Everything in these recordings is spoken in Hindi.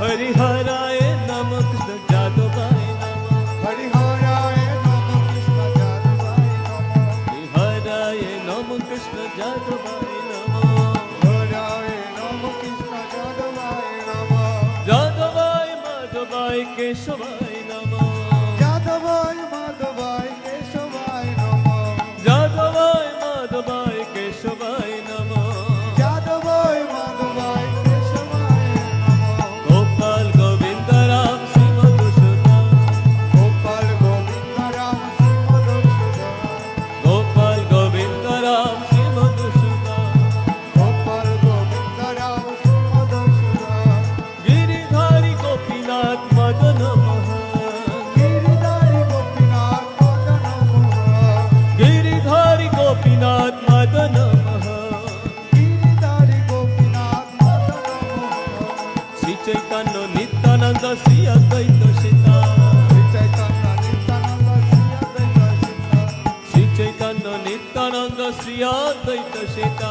हरिहराय नम कृष्ण जादवाय हरिहराय नम कृष्ण जादवाय हरिहराय नम कृष्ण जादवाय हरिहराय नम कृष्ण जादवाय जादवाय माधवाय केशवाय नम। जादवाय माधवाय চৈতন্য নিত্যানন্দ শ্রী অদ্বৈত সীতা। শ্রী চৈতন্য নিত্যানন্দ শ্রী অদ্বৈত সীতা।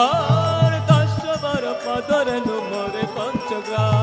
আর দশ বার পদর নম্বরে পঞ্চগ্রাম।